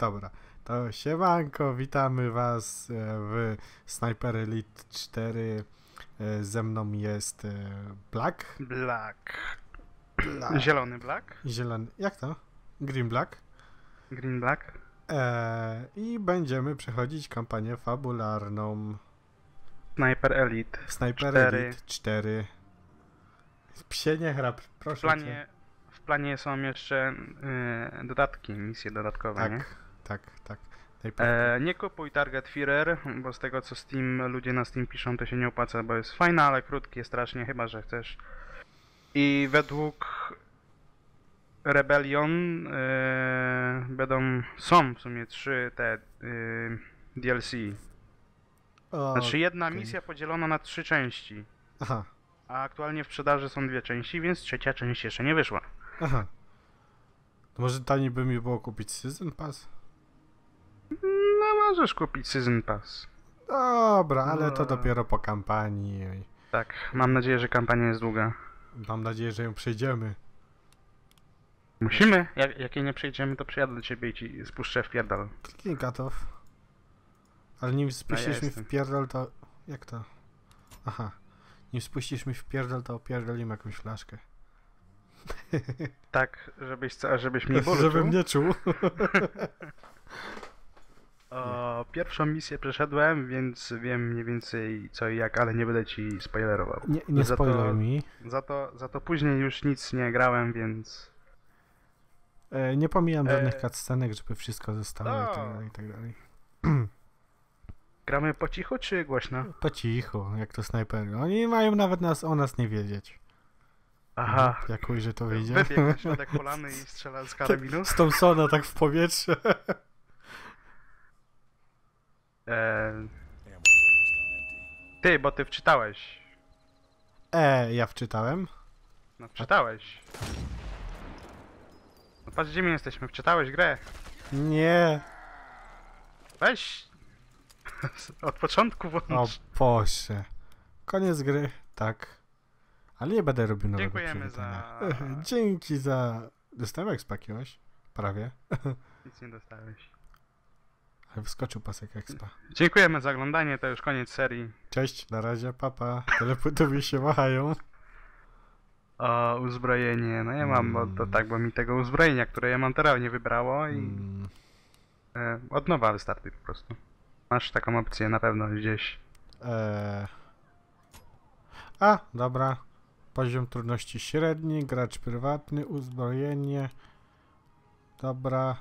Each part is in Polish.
Dobra, to siemanko, witamy was e, w Sniper Elite 4. E, Ze mną jest e, Black, Black. Black. Zielony Black. zielony, jak to? Green Black. Green Black. E, I będziemy przechodzić kampanię fabularną Sniper Elite. w Sniper Cztery. Elite 4. Psie nie chrap, W proszę planie, w planie są jeszcze y, dodatki, misje dodatkowe, cię. nie? Tak, tak, E, nie kupuj Target Führer, bo z tego co Steam, ludzie na Steam piszą, to się nie opłaca, bo jest fajna, ale krótkie strasznie, chyba że chcesz. I według Rebellion e, będą, są w sumie trzy te y, DLC. O, Znaczy jedna okej. misja podzielona na trzy części. Aha, A aktualnie w sprzedaży są dwie części, więc trzecia część jeszcze nie wyszła. aha. To może taniej by mi było kupić Season Pass? No możesz kupić Season Pass. Dobra, ale to No. dopiero po kampanii. Tak, mam nadzieję, że kampania jest długa. Mam nadzieję, że ją przejdziemy. Musimy, jak, jak jej nie przejdziemy, to przyjadę do ciebie i ci spuszczę w pierdol. Kliknij gotów. Ale nim spuścisz mi jestem. w pierdol, to... Jak to? Aha. Nim spuścisz mi w pierdol, to opierdolimy jakąś flaszkę. Tak, żebyś, co- żebyś mnie bólu Żebym nie czuł. O, pierwszą misję przeszedłem, więc wiem mniej więcej co i jak, ale nie będę ci spoilerował. Nie, nie Za to- mi. Za to, za to później już nic nie grałem, więc... E, nie pomijam E, żadnych cutscenek, żeby wszystko zostało i tak no. dalej, i tak dalej. Gramy po cichu czy głośno? Po cichu, jak to snajpery. Oni mają nawet nas o nas nie wiedzieć. Aha. Jak ujrzy to wyjdzie. Wybiegł na środek polany i strzela z karabinu. Z Thompsona tak w powietrze. Eee... Ty, bo ty wczytałeś. E, ja wczytałem. No wczytałeś. No patrz gdzie my jesteśmy, wczytałeś grę. Nie. Weź. Od początku O włącz. Boże. Koniec gry, tak. Ale nie będę robił nowego Dziękujemy za- Dzięki za... Dostałem expa jakiegoś? Prawie. Nic nie dostałeś. Ale wskoczył pasek expa. Dziękujemy za oglądanie, to już koniec serii. Cześć, na razie, papa. Teleportowi się machają. O, uzbrojenie. No ja mam, bo to tak, bo mi tego uzbrojenia, które ja mam teraz nie wybrało i Mm, e, od nowa wystartuj po prostu. Masz taką opcję na pewno gdzieś. e... A, dobra. Poziom trudności średni, gracz prywatny, uzbrojenie. Dobra.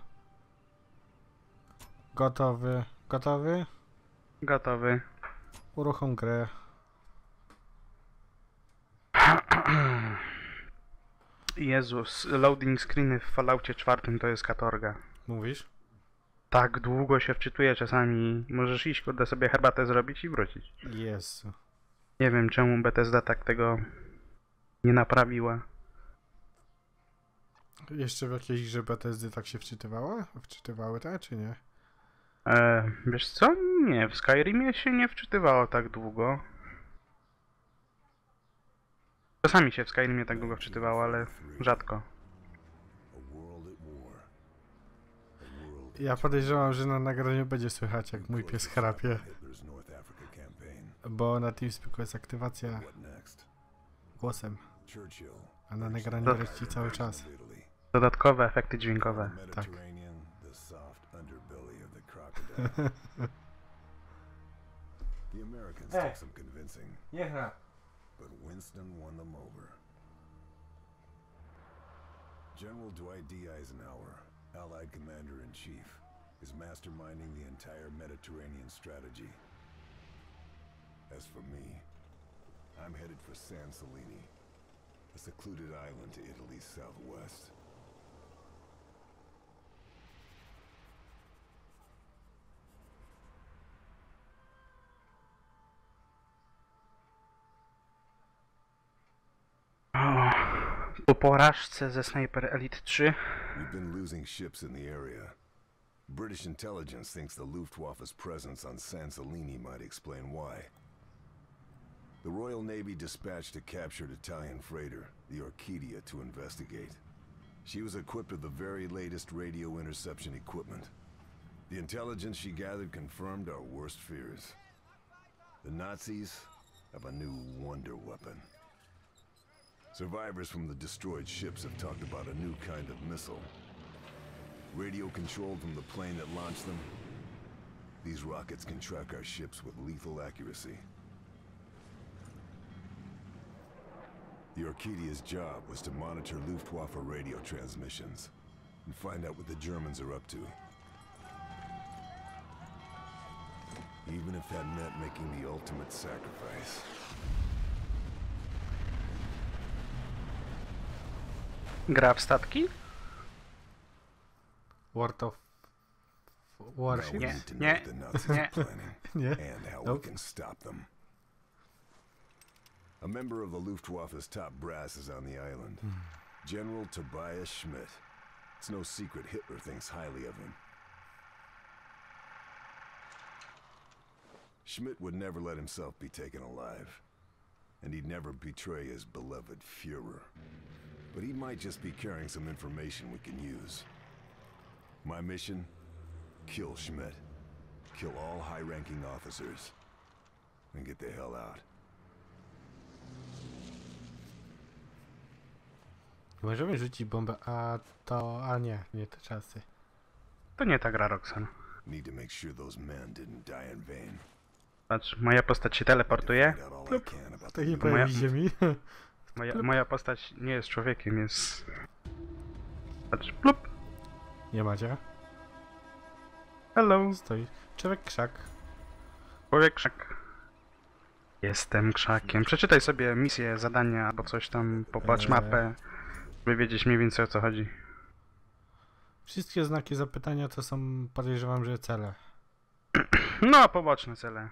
Gotowy. Gotowy? Gotowy. Uruchom grę. Jezus, loading screeny w Falloutie czwartym to jest katorga. Mówisz? Tak długo się wczytuje czasami. Możesz iść, kurde, sobie herbatę zrobić i wrócić. Jezu. Nie wiem czemu Bethesda tak tego nie naprawiła. Jeszcze w jakiejś grze Bethesdy tak się wczytywało? Wczytywały te, czy nie? E, wiesz co? Nie, w Skyrimie się nie wczytywało tak długo. Czasami się w Skyrimie tak długo wczytywało, ale rzadko. Ja podejrzewam, że na nagraniu będzie słychać, jak mój pies chrapie, bo na TeamSpeaku jest aktywacja głosem, a na nagraniu leci cały czas. Dodatkowe efekty dźwiękowe. Tak. The Americans Hey. took some convincing, chrap. but Winston won them over. General Dwight D. Eisenhower, Allied Commander-in-Chief, is masterminding the entire Mediterranean strategy. As for me, I'm headed for San Celini, a secluded island to Italy's southwest. Po porażce ze Sniper Elite 3 We've been losing ships in the area. British intelligence thinks the Luftwaffe's presence on San Celini might explain why. The Royal Navy dispatched a captured Italian freighter, the Orchidia, to investigate. She was equipped with the very latest radio interception equipment. The intelligence she gathered confirmed our worst fears. The Nazis have a new wonder weapon. Survivors from the destroyed ships have talked about a new kind of missile. Radio controlled from the plane that launched them. These rockets can track our ships with lethal accuracy. The Orchidia's job was to monitor Luftwaffe radio transmissions and find out what the Germans are up to. Even if that meant making the ultimate sacrifice. Gra w statki? World of Now Warships? Yeah. need to Yeah. what the Yeah. Nie? and how we can stop them. A member of the Luftwaffe's top brass is on the island. Hmm. General Tobias Schmidt. It's no secret Hitler thinks highly of him. Schmidt would never let himself be taken alive. And he'd never betray his beloved Fuhrer. But he might just be carrying some information we can use. My mission? Kill Schmidt. Kill all high-ranking officers. And get the hell out. Możemy rzucić bombę, a to... a nie, nie te czasy. To nie ta gra, Roxan. Need to make sure those men didn't die in vain. Patrz, moja postać się teleportuje. About To the nie pojawi ziemi. Moja, moja postać nie jest człowiekiem, jest... Patrz, plup. Nie macie? Hello. Stoi. Człowiek krzak. Człowiek krzak. Jestem krzakiem. Przeczytaj sobie misję, zadania albo coś tam, popatrz Eee. mapę, by wiedzieć mniej więcej o co chodzi. Wszystkie znaki zapytania to są, podejrzewam, że cele. No, poboczne cele.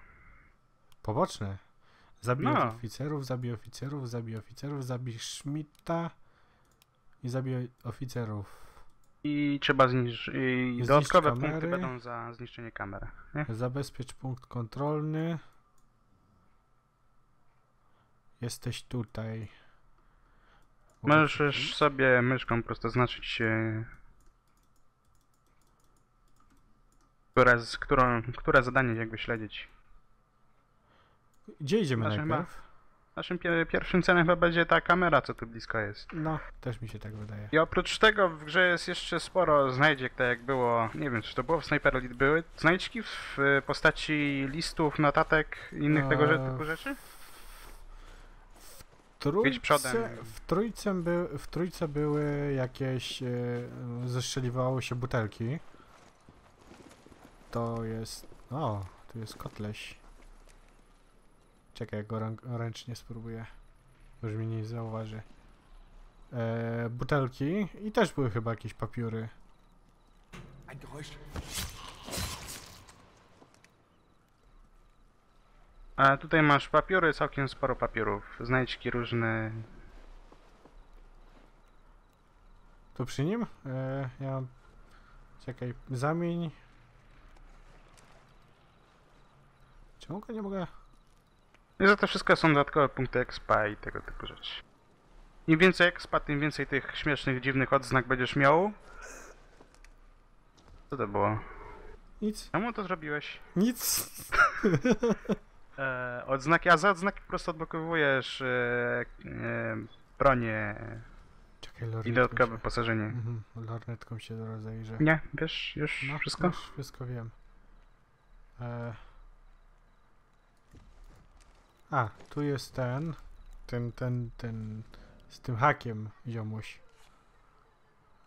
Poboczne. Zabij No. oficerów, zabij oficerów, zabij oficerów, zabij Schmidta i zabij oficerów. I trzeba zniszczyć. I Zniszcz dodatkowe kamery. punkty będą za zniszczenie kamery. Nie? Zabezpiecz punkt kontrolny. Jesteś tutaj. Możesz sobie myszką po prostu zaznaczyć się. Które, z, którą, które zadanie jakby śledzić. Gdzie idziemy Nasze najpierw? Naszym pie pierwszym celem chyba będzie ta kamera, co tu blisko jest. No, też mi się tak wydaje. I oprócz tego w grze jest jeszcze sporo znajdziek, tak jak było, nie wiem czy to było w Sniper Elite, były znajdźki w y, postaci listów, notatek i innych tego że- Eee, typu rzeczy? W trójce, w, trójce by, w trójce były jakieś. E, zestrzeliwały się butelki. To jest. O, tu jest kotleś. Czekaj, go rę- ręcznie spróbuję. Już mnie nie zauważy. E, butelki i też były chyba jakieś papiery. A tutaj masz papiery, całkiem sporo papierów, znajdźki różne. To przy nim? E, ja mam. Czekaj, zamień. Czemu go nie mogę? I za to wszystko są dodatkowe punkty expa i tego typu rzeczy. Im więcej expa, tym więcej tych śmiesznych, dziwnych odznak będziesz miał. Co to było? Nic. Czemu to zrobiłeś? Nic. E, odznaki, a za odznaki po prostu odblokowujesz e, e, bronię Czekaj, i dodatkowe się... wyposażenie. Mhm, lornetką się rozejrzę. Nie, wiesz już No, wszystko? Już wszystko wiem. E... A, tu jest ten. Ten, ten, ten. Z tym hakiem ziomuś.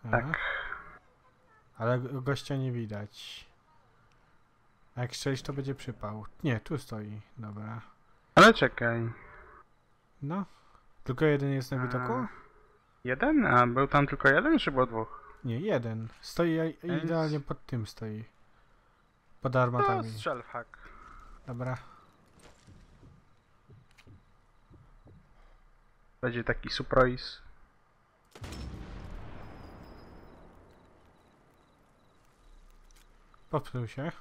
E, Tak. Ale go- gościa nie widać. A jak strzelisz, to będzie przypał. Nie, tu stoi. Dobra. Ale czekaj. No. Tylko jeden jest na A, widoku? Jeden? A był tam tylko jeden, czy było dwóch? Nie, jeden. Stoi Więc- idealnie pod tym stoi. Pod To armatami. strzel w hak. Dobra. Będzie taki surprise. Popsuł się.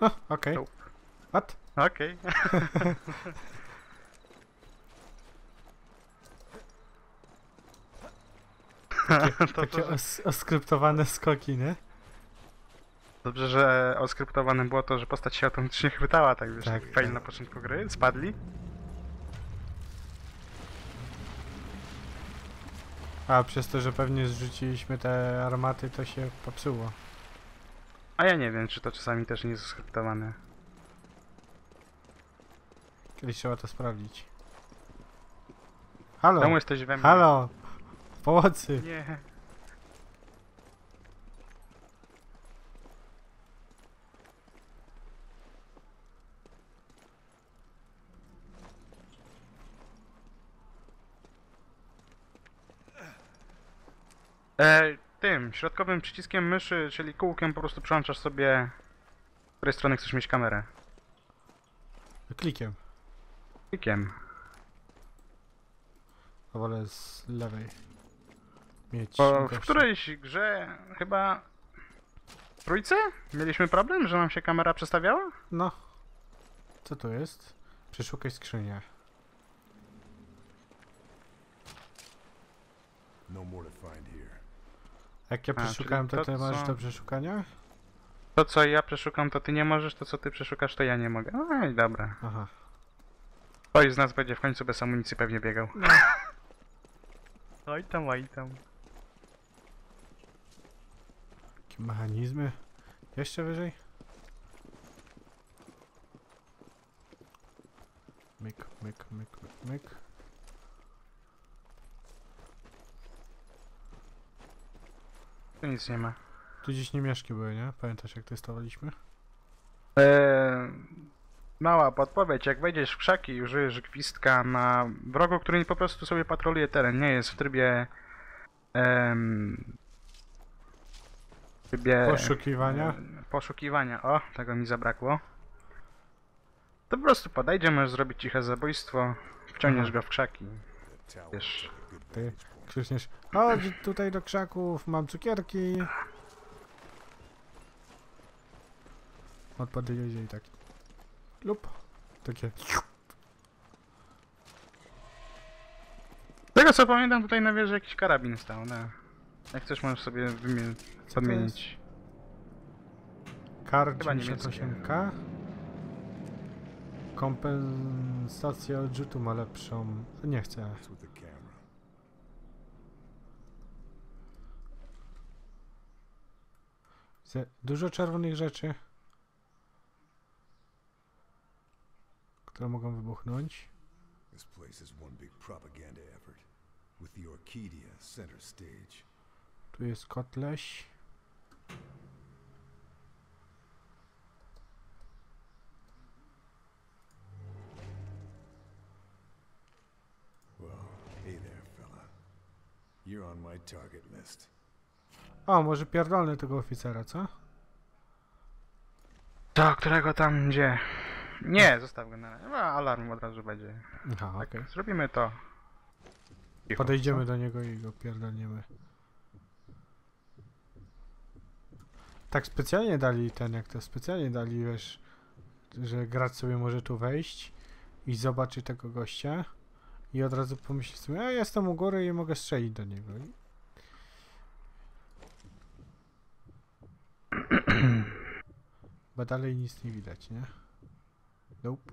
Oh, okay. Nope. What? Okay. takie, takie oskryptowane skoki, nie? Dobrze, że oskryptowane było to, że postać się automatycznie chwytała, tak wiesz, Tak. tak. fail na początku gry, spadli. A przez to, że pewnie zrzuciliśmy te armaty, to się popsuło. A ja nie wiem, czy to czasami też nie jest skryptowane. Kiedyś trzeba to sprawdzić. Halo! Czemu jesteś we mnie? Halo! Pomocy! Nie. E, tym, środkowym przyciskiem myszy, czyli kółkiem po prostu przełączasz sobie, z której strony chcesz mieć kamerę. Klikiem. Klikiem. A wolę z lewej. Mieć Bo w którejś grze chyba... w Trójce? Mieliśmy problem, że nam się kamera przestawiała? No. Co tu jest? Przeszukaj skrzynię. No more to find here. Jak ja A, przeszukałem, czyli to ty to, masz co- do przeszukania? To co ja przeszukam, to ty nie możesz, to co ty przeszukasz, to ja nie mogę. I dobra. Aha. Ktoś z nas będzie w końcu bez amunicji pewnie biegał. No. Oj tam, oj tam. Jakie mechanizmy? Jeszcze wyżej? Myk, myk, myk, myk, myk. Tu nic nie ma. Tu gdzieś niemieszki były, nie? Pamiętasz jak testowaliśmy? Eee, mała podpowiedź, jak wejdziesz w krzaki i użyjesz gwizdka na wrogu, który po prostu sobie patroluje teren, nie jest w trybie... em, w trybie... Poszukiwania? em, poszukiwania, o, tego mi zabrakło. To po prostu podejdzie, możesz zrobić ciche zabójstwo, wciągniesz go w krzaki. Wiesz, Ty krzyczniesz Chodź tutaj do krzaków, mam cukierki. Odpady jedzie i tak. Lub. Takie. Z tego co pamiętam, tutaj na wieży jakiś karabin stał, no. Jak chcesz, możesz sobie wymie- Co to podmienić. Kar Chyba 98K. Kompensacja odrzutu ma lepszą. Nie chcę. What's with the camera? Widzę Dużo czerwonych rzeczy. Które mogą wybuchnąć. This place is one big propaganda effort, with the Orchidia center stage. Tu jest kotleś. Well, hey there, fella. You're on my target list. O, może pierdolny tego oficera, co? To, którego tam gdzie? Nie, zostaw go na razie. No, alarm od razu będzie. Aha, Tak, okej. zrobimy to. Cicho, Podejdziemy co? do niego i go pierdolniemy. Tak specjalnie dali ten, jak to specjalnie dali, wiesz, że gracz sobie może tu wejść i zobaczy tego gościa i od razu pomyśli sobie, ja jestem u góry i mogę strzelić do niego. Bo dalej nic nie widać, nie? Nope.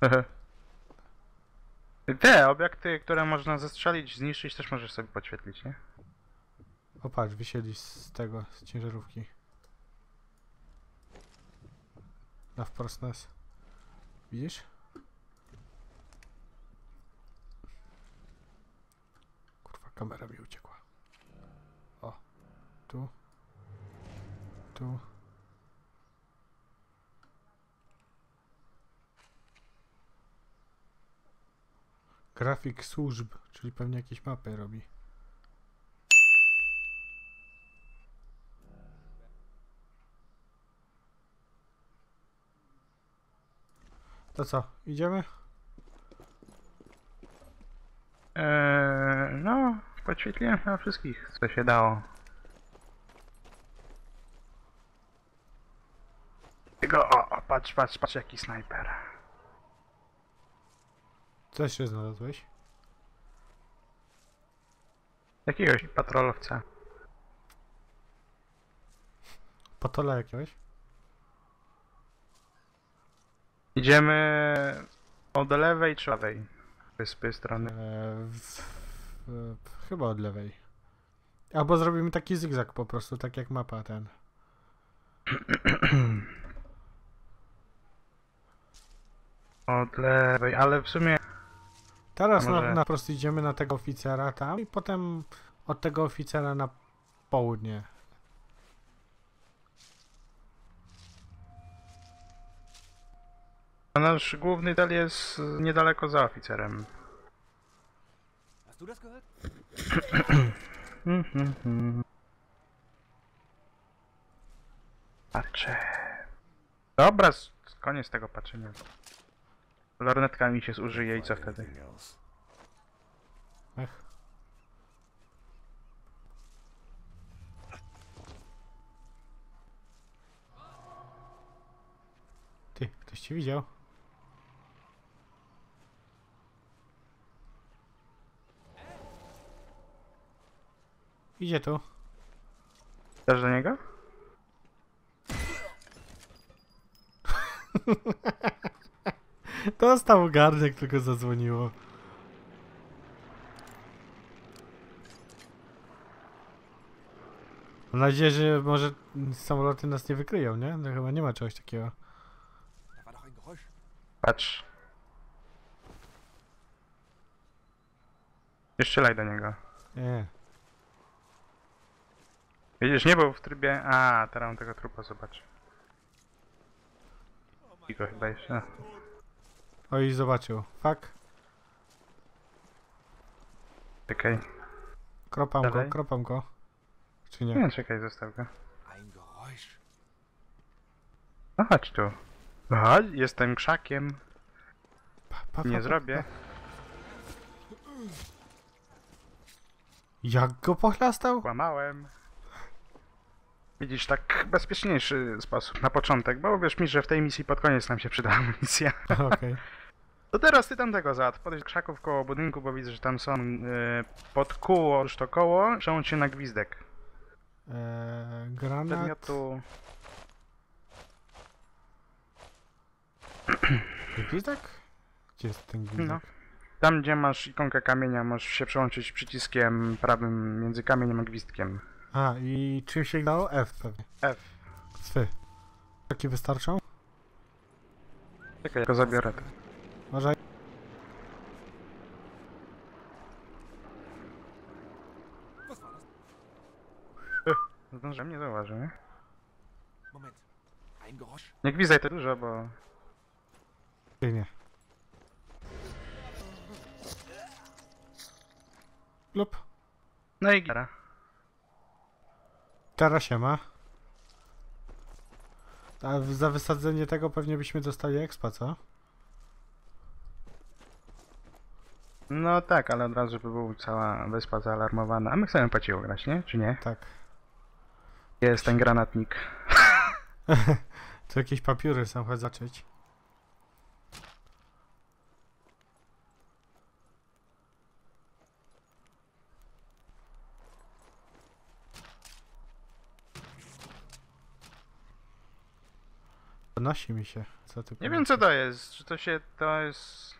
Te obiekty, które można zestrzelić, zniszczyć, też możesz sobie podświetlić, nie? O patrz, wysiedli z tego, z ciężarówki. Na wprost nas. Widzisz? Kamera mi uciekła. O. Tu. Tu. Grafik służb, czyli pewnie jakieś mapy robi. To co, idziemy? Eee, no, podświetliłem na wszystkich, co się dało. Tego, o, o, patrz, patrz, patrz jaki snajper. Co jeszcze znalazłeś? Jakiegoś patrolowca. Patola jakiegoś? Idziemy od lewej czy lewej wyspy strony. E, w, w, chyba od lewej. Albo zrobimy taki zygzak po prostu, tak jak mapa ten. Od lewej, ale w sumie Teraz może- na, na prosto idziemy na tego oficera tam i potem od tego oficera na południe. Nasz główny cel jest niedaleko za oficerem. Hast du das gehört? Patrzę. Dobra, koniec tego patrzenia. Lornetka mi się zużyje i co wtedy? Ech. Ty, ktoś cię widział? Idzie tu. Też do niego? Dostał garnek, tylko zadzwoniło. Mam nadzieję, że może samoloty nas nie wykryją, nie? No chyba nie ma czegoś takiego. Patrz. Nie strzelaj do niego. Nie. Widzisz, nie był w trybie... A, teraz on tego trupa zobaczy. I go chyba jeszcze... Oj, zobaczył. Fuck. Czekaj. Kropam go, Dalej. kropam go. Czy nie? Nie, czekaj, zostaw go. No chodź tu. Chodź, jestem krzakiem. Pa, pa, pa, Nie pa, zrobię. Jak go pochlastał? Kłamałem. Widzisz, tak bezpieczniejszy sposób na początek, bo wiesz mi, że w tej misji pod koniec nam się przyda amunicja. Okej. To teraz ty tamtego załatw. Podejdź do krzaków koło budynku, bo widzę, że tam są e, pod kóło, już to koło, przełącz się na gwizdek. Eee, granat. Przedmiotu... Gwizdek? Gdzie jest ten gwizdek? No. Tam, gdzie masz ikonkę kamienia, możesz się przełączyć przyciskiem prawym między kamieniem a gwizdkiem. A, i czym się dało? F pewnie. F. Swy. Takie wystarczą? Czekaj, ja go zabiorę. Uważaj. Zdążyłem, nie zauważył, nie? Moment. Nie gwizdaj to dużo, bo... Ty nie. Lub. No i. Teraz się ma. A za wysadzenie tego pewnie byśmy dostali expa, co? No tak, ale od razu by była cała wyspa zaalarmowana. A my chcemy po cichu grać, nie? Czy nie? Tak. Jest ten granatnik. Tu jakieś papiery są, chodź zacząć. Podnosi mi się. Co ty Nie wiem co to jest, czy to się... to jest...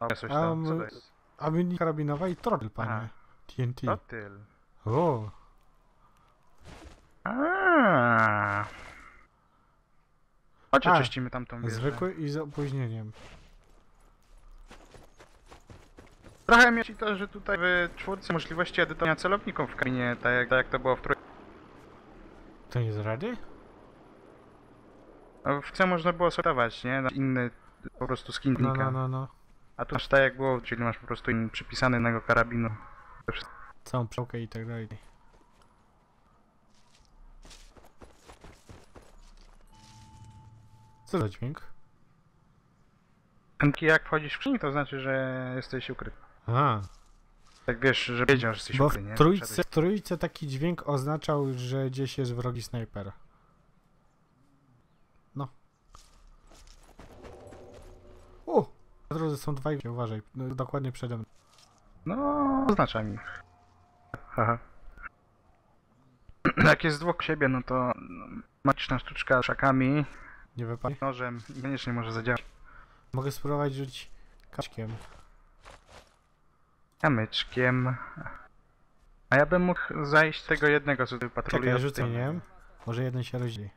O, coś tam, co my- to jest? A mini karabinowa i trotyl, panie. Aha. TNT. Trotyl. O, Aaaa. Chodź A, oczyścimy tamtą wieżę. zwykły i z opóźnieniem. Trochę mieci to, że tutaj w czwórce możliwości edytowania celowników w kabinie, tak jak, tak jak to było w trójce. To nie z rady? No, w C można było sortować, nie? Na inny po prostu skin No, no, no, no. A tu masz tak jak było, czyli masz po prostu in przypisany innego karabinu. Całą pszczółkę i tak dalej. Co za dźwięk? Ten jak wchodzisz w skrzyni, to znaczy, że jesteś ukryty. A, Tak wiesz, że wiedział, że jesteś bo ukryty, w nie? trójce, Wszedłeś- w trójce taki dźwięk oznaczał, że gdzieś jest wrogi snajper. Na drodze są dwa i uważaj, no, dokładnie przede mną. No, oznaczam ich. Haha. Jak jest dwóch siebie, no to magiczna sztuczka szakami, Nie wypadnie. nożem niekoniecznie może zadziałać. Mogę spróbować rzucić kaczkiem. Kamyczkiem. A ja bym mógł zajść tego jednego, co tutaj patroluje. Czekaj, rzucę, nie? Może jeden się rozdzieli.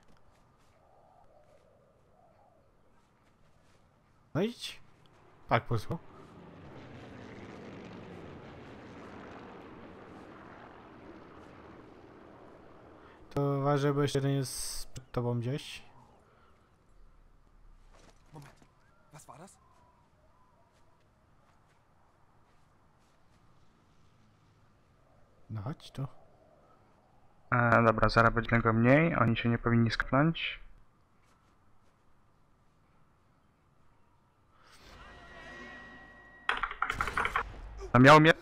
No idź. Tak, posłuch. To uważaj, bo jeszcze jeden jest przed tobą gdzieś. Moment. Was war das? No chodź tu. E, dobra, zaraz będzie go mniej, oni się nie powinni skapnąć. A miał mnie...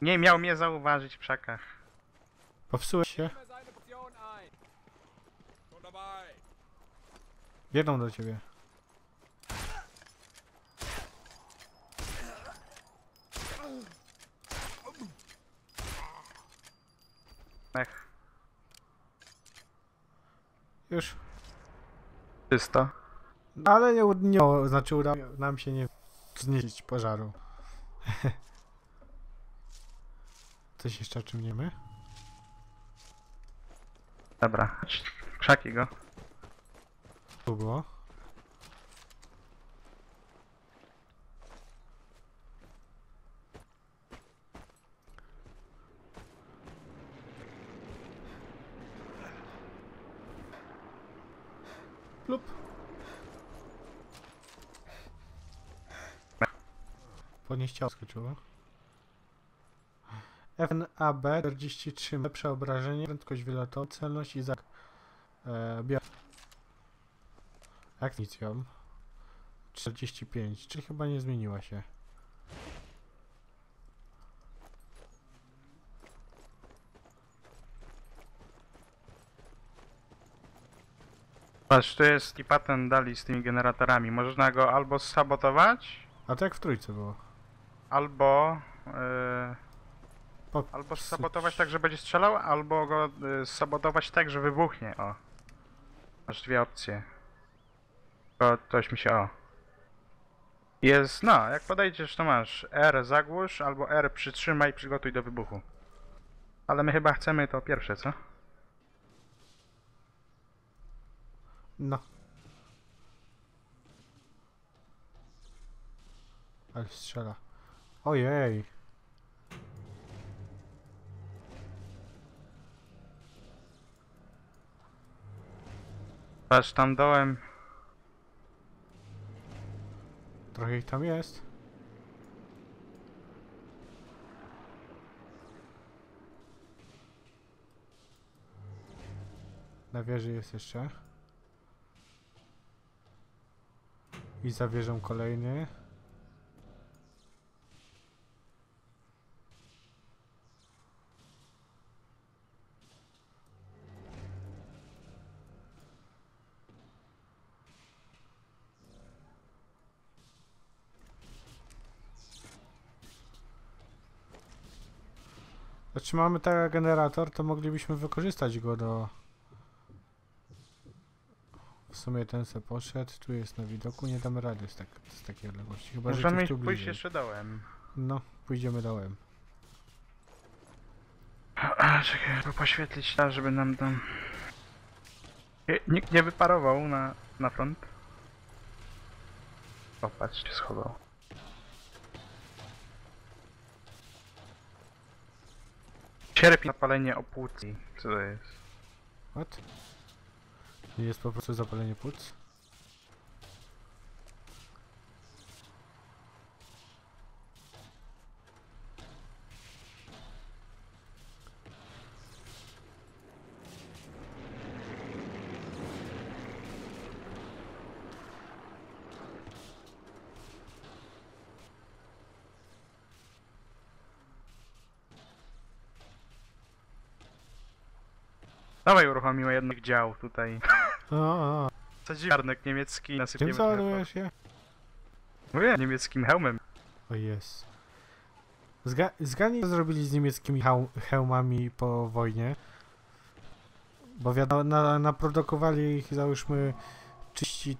Nie miał mnie zauważyć w krzakach. Popsułeś się? Biedą do ciebie. Ech, Już. czysto. Ale nie, nie znaczy udało nam się nie znieść pożaru. Coś jeszcze o czym wiemy? Dobra, chodź, krzaki go. Tu było. Plup. Podnieść ciało skoczyło. FNAB 43 lepsze obrażenie, prędkość wylotową, celność i zak... E, bio... Jak nic ją? 45, czy chyba nie zmieniła się? Patrz, tu jest i patent dali z tymi generatorami. Można go albo sabotować, A to jak w trójce było. albo... Yy, Po... albo sabotować tak, że będzie strzelał, albo go yy, sabotować tak, że wybuchnie, o. Masz dwie opcje. To coś mi się, o. Jest, no, jak podejdziesz, to masz R zagłusz, albo R przytrzymaj, przygotuj do wybuchu. Ale my chyba chcemy to pierwsze, co? No. Ale strzela. Ojej. Patrz, tam dołem Trochę ich tam jest. Na wieży jest jeszcze. I za wieżą kolejny. Znaczy mamy ten generator, to moglibyśmy wykorzystać go do... W sumie ten se poszedł, tu jest na widoku, nie damy rady z, tak, z takiej odległości. Chyba, że możemy tu pójść bliżej. jeszcze dołem. No, pójdziemy dołem. A, czekaj, to poświetlić tak, żeby nam tam... Nikt nie wyparował na, na front. O, patrz, się schował. Cierpi napalenie opłucji. Co to jest? What? Jest po prostu zapalenie płuc? Dawaj uruchomimy jednych dział tutaj. O, o, niemiecki Czym nasypiemy. załadujesz je? Mówię, niemieckim hełmem. O jest. Zga zgadnij, co zrobili z niemieckimi heł hełmami po wojnie. Bo wiadomo, na, naprodukowali ich załóżmy 30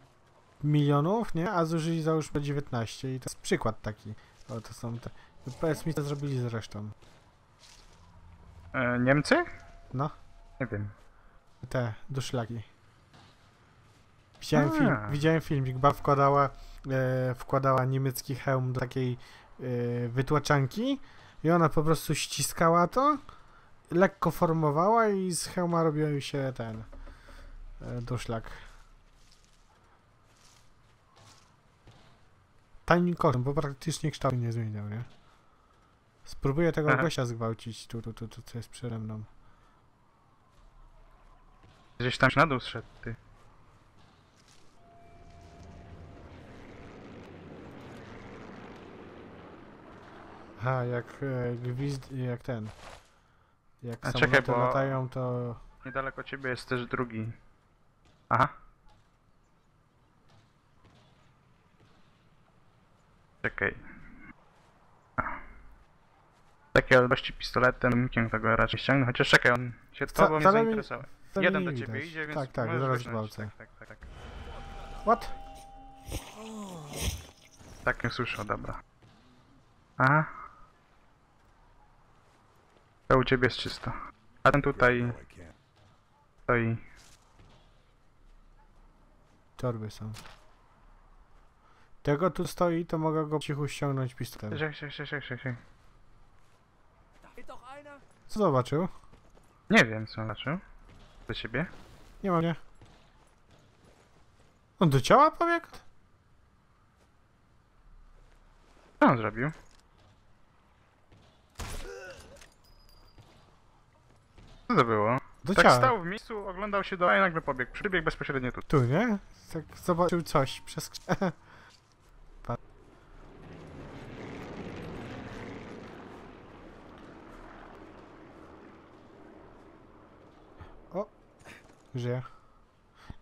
milionów, nie? A zużyli załóżmy 19 i to jest przykład taki. O, to są te... Powiedz mi, co zrobili z resztą. E, Niemcy? No. Nie wiem. Te duszlaki. Widziałem, film, widziałem filmik, ba wkładała, e, wkładała niemiecki hełm do takiej e, wytłaczanki i ona po prostu ściskała to, lekko formowała i z hełma robił się ten e, duszlak. Tanim kosztem, bo praktycznie kształt nie zmieniał, nie? Spróbuję tego Aha. gościa zgwałcić, tu, tu, tu, tu, co jest przede mną. Gdzieś tam na dół zszedł, ty. Aha, jak e, gwizd, jak ten. Jak A samoloty czekaj, bo- latają, to Niedaleko ciebie jest też drugi. Aha. Czekaj. A. Takiej odległości pistoletem, nikiem tego raczej ściągnę, chociaż czekaj, on się Wca- tobą nie wcale mi- zainteresował. To Jeden nie do ciebie widać. idzie, więc Tak, tak, możesz zaraz wygnać. gwałcę. Tak, tak, tak, tak. What? Tak nie słyszę, dobra. Aha. To u ciebie jest czysto. A ten tutaj No, stoi. Torby są. Tego tu stoi, to mogę go cichu ściągnąć pistoletem. Da fehlt doch einer. Co zobaczył? Nie wiem co znaczy. Do ciebie? Nie ma mnie. On do ciała pobiegł? Co on zrobił? Co to było? Do Tak ciała. stał w miejscu, oglądał się do a i nagle pobiegł. Przybiegł bezpośrednio tu. Tu, nie? Tak zobaczył coś przez... Żyje.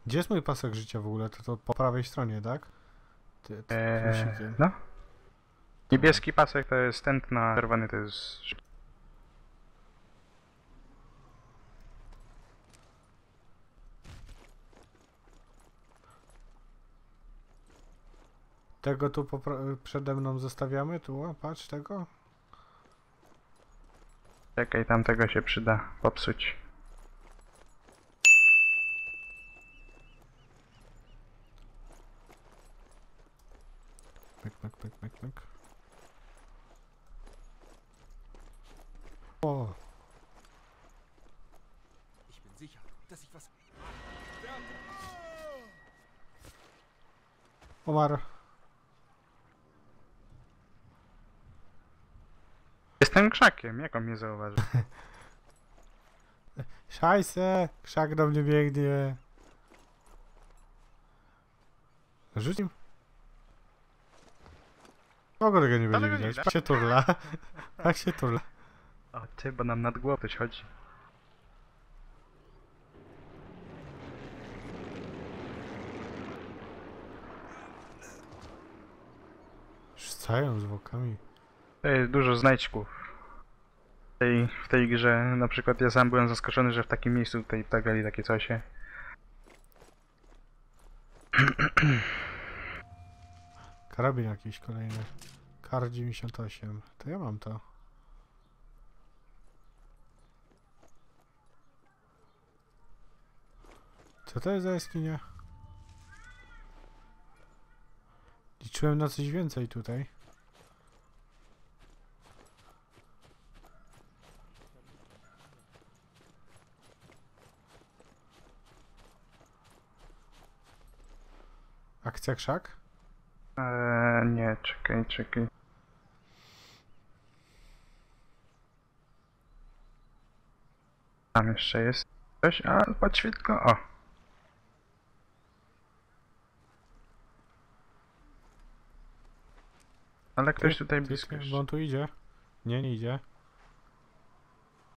Gdzie jest mój pasek życia w ogóle? To, to po prawej stronie, tak? Ty, ty, Eee, no. Niebieski pasek to jest tętna, czerwony to jest... Tego tu przede mną zostawiamy? Tu, o, patrz tego. Czekaj, tamtego się przyda popsuć. Myk, myk, myk, myk, myk. O, Ich bin sicher, dass ich was. umarł. Jestem krzakiem, jak on mnie zauważy? Szajse! Krzak do mnie biegnie. Rzuć nim. W ogóle go nie będzie widać. Tak się turla. Tak się turla. O ty, bo nam nad głową coś chodzi. Rzucają zwłokami. Jest dużo znajdźków. W tej, w tej grze, na przykład ja sam byłem zaskoczony, że w takim miejscu tutaj tagali takie coś. Karabin jakiś kolejny. Kar 98. To ja mam to. Co to jest za jaskinia? Liczyłem na coś więcej tutaj. Akcja krzak? Eee, nie, czekaj, czekaj. Tam jeszcze jest coś, a podświetl o. Ale ktoś tutaj blisko Bo on tu idzie. Nie, nie idzie.